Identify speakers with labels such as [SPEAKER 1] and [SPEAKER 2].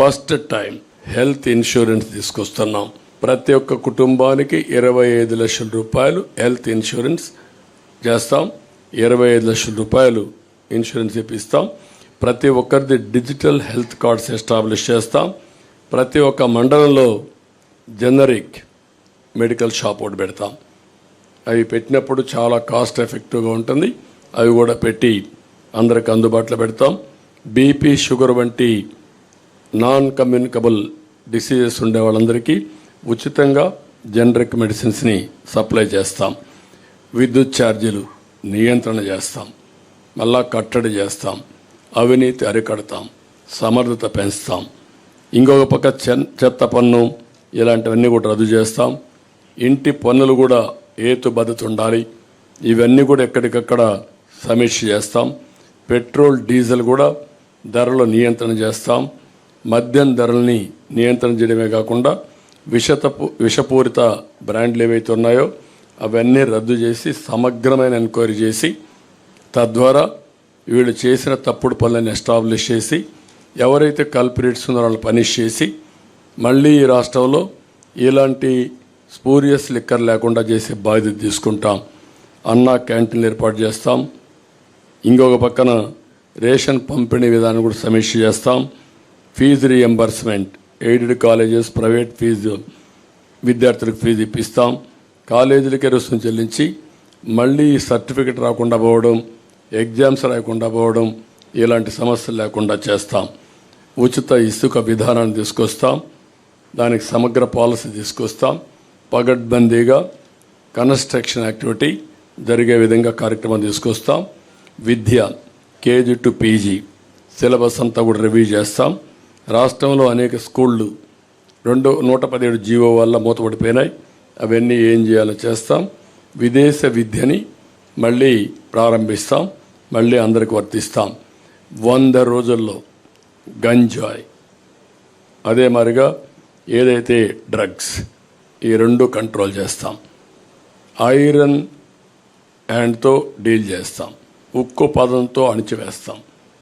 [SPEAKER 1] First time health insurance తీసుకొస్తున్నాం. ప్రతి ఒక్క కుటుంబానికి ఇరవై ఐదు లక్షల రూపాయలు హెల్త్ ఇన్సూరెన్స్ చేస్తాం. ఇరవై ఐదు లక్షల రూపాయలు ఇన్సూరెన్స్ ఇప్పిస్తాం. ప్రతి ఒక్కరిది డిజిటల్ హెల్త్ కార్డ్స్ ఎస్టాబ్లిష్ చేస్తాం. ప్రతి ఒక్క మండలంలో జనరిక్ మెడికల్ షాప్ ఒకటి పెడతాం. అవి పెట్టినప్పుడు చాలా కాస్ట్ ఎఫెక్టివ్గా ఉంటుంది. అవి కూడా పెట్టి అందరికి అందుబాటులో పెడతాం. బీపీ షుగర్ వంటి నాన్ కమ్యూనికబుల్ డిసీజెస్ ఉండే వాళ్ళందరికీ ఉచితంగా జనరిక్ మెడిసిన్స్ని సప్లై చేస్తాం. విద్యుత్ ఛార్జీలు నియంత్రణ చేస్తాం. మళ్ళా కట్టడి చేస్తాం. అవినీతి అరికడతాం. సమర్థత పెంచుతాం. ఇంకొక పక్క చెత్త పన్ను ఇలాంటివన్నీ కూడా రద్దు చేస్తాం. ఇంటి పన్నులు కూడా ఏతుబద్ధత ఉండాలి. ఇవన్నీ కూడా ఎక్కడికక్కడ సమీక్ష చేస్తాం. పెట్రోల్ డీజిల్ కూడా ధరలు నియంత్రణ చేస్తాం. మద్యం ధరల్ని నియంత్రణ చేయడమే కాకుండా విషతపు విషపూరిత బ్రాండ్లు ఏవైతే ఉన్నాయో అవన్నీ రద్దు చేసి సమగ్రమైన ఎంక్వైరీ చేసి తద్వారా వీళ్ళు చేసిన తప్పుడు పనులను ఎస్టాబ్లిష్ చేసి ఎవరైతే కల్పరేట్స్ ఉన్నారో వాళ్ళు పనిష్ చేసి మళ్ళీ ఈ రాష్ట్రంలో ఇలాంటి స్పూరియస్ లిక్కర్ లేకుండా చేసే బాధ్యత తీసుకుంటాం. అన్నా క్యాంటీన్లు ఏర్పాటు చేస్తాం. ఇంకొక పక్కన రేషన్ పంపిణీ విధానం కూడా సమీక్ష చేస్తాం. Fee reimbursement aided colleges private fee విద్యార్థులకు ఫీజు ఇప్పిస్తాం. కాలేజీలకే రుసుము చెల్లించి మళ్ళీ సర్టిఫికెట్ రాకుండా పోవడం ఎగ్జామ్స్ రాకుండా పోవడం ఇలాంటి సమస్యలు లేకుండా చేస్తాం. ఉచిత ఇసుక విధానాన్ని తీసుకొస్తాం. దానికి సమగ్ర పాలసీ తీసుకొస్తాం. పగడ్బందీగా కన్స్ట్రక్షన్ యాక్టివిటీ జరిగే విధంగా కార్యక్రమం తీసుకొస్తాం. విద్య కేజీ టు పీజీ. సిలబస్ అంతా కూడా రివ్యూ చేస్తాం. రాష్ట్రంలో అనేక స్కూళ్ళు రెండు నూట పదిహేడు జీవో వల్ల మూతపడిపోయినాయి. అవన్నీ ఏం చేయాలో చేస్తాం. విదేశ విద్యని మళ్ళీ ప్రారంభిస్తాం. మళ్ళీ అందరికి వర్తిస్తాం. వంద రోజుల్లో గంజాయ్. అదే మాదిరిగా ఏదైతే డ్రగ్స్ ఈ రెండు కంట్రోల్ చేస్తాం. ఐరన్ హ్యాండ్తో డీల్ చేస్తాం. ఉక్కు పదంతో అణిచివేస్తాం.